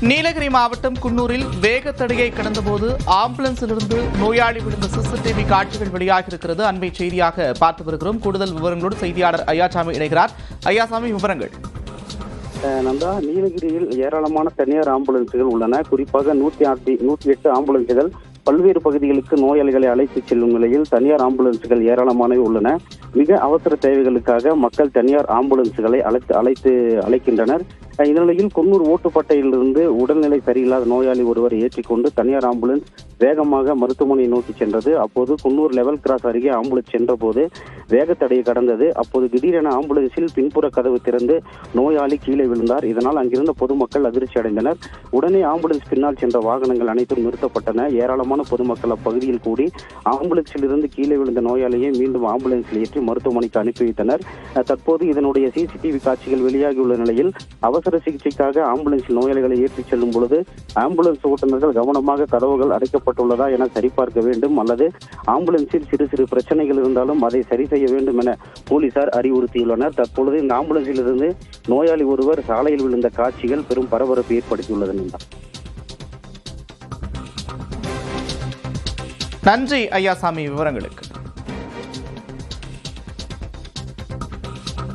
நீலகிரி மாவட்டம் குன்னூரில் வேகத்தடையை கடந்தபோது ஆம்புலன்ஸிலிருந்து நோயாளி விழுந்த சிசிடிவி காட்சிகள் வெளியாகியிருக்கிறது. அண்மை செய்தியாக பார்த்து வருகிறோம். கூடுதல் விவரங்களோடு செய்தியாளர் ஐயாசாமி இணைகிறார். ஐயாசாமி விவரங்கள். நந்தா நீலகிரியில் ஏராளமான தனியார் ஆம்புலன்ஸ்கள் உள்ளன. குறிப்பாக நூத்தி ஆட்டி நூத்தி எட்டு ஆம்புலன்ஸ்கள் பல்வேறு பகுதிகளுக்கு நோயாளிகளை அழைத்து செல்லும் நிலையில் தனியார் ஆம்புலன்ஸ்கள் ஏராளமானவை உள்ளன. மிக அவசர தேவைகளுக்காக மக்கள் தனியார் ஆம்புலன்ஸ்களை அழைத்து அழைத்து அழைக்கின்றனர். இந்நிலையில் இந்த குன்னூர் ஓட்டுப்பட்டையிலிருந்து உடல்நிலை சரியில்லாத நோயாளி ஒருவர் ஏற்றிக்கொண்டு தனியார் ஆம்புலன்ஸ் வேகமாக மருத்துவமனையை நோக்கி சென்றது. அப்போது குன்னூர் லெவல் கிராஸ் அருகே ஆம்புலன்ஸ் சென்றபோது வேகத்தடையை கடந்தது. அப்போது திடீரென ஆம்புலன்ஸில் பின்புற கதவு திறந்து நோயாளி கீழே விழுந்தார். இதனால் அங்கிருந்த பொதுமக்கள் அதிர்ச்சி அடைந்தனர். உடனே ஆம்புலன்ஸ் பின்னால் சென்ற வாகனங்கள் அனைத்தும் நிறுத்தப்பட்டன. ஏராளமான பொதுமக்கள் அப்பகுதியில் கூடி ஆம்புலன்ஸில் இருந்து கீழே விழுந்த நோயாளியை மீண்டும் ஆம்புலன்ஸில் ஏற்றி மருத்துவமனைக்கு அனுப்பி வைத்தனர். தற்போது இதனுடைய சிசிடிவி காட்சிகள் வெளியாகியுள்ள நிலையில் அவசர சிகிச்சைக்காக ஆம்புலன்ஸில் நோயாளிகளை ஏற்றிச் செல்லும் பொழுது ஆம்புலன்ஸ் ஓட்டுநர்கள் கவனமாக கதவுகள் அடைக்கப்பட்டுள்ளதா என சரிபார்க்க வேண்டும் அல்லது ஆம்புலன்ஸில் சிறு சிறு பிரச்சனைகள் இருந்தாலும் அதை சரி செய்ய வேண்டும் என போலீசார் அறிவுறுத்தியுள்ளனர். தற்பொழுது இந்த ஆம்புலன்ஸில் இருந்து நோயாளி ஒருவர் சாலையில் விழுந்த காட்சிகள் பெரும் பரபரப்பு ஏற்படுத்தியுள்ளது நண்பா நன்றி ஐயாசாமி விவரங்களுக்கு.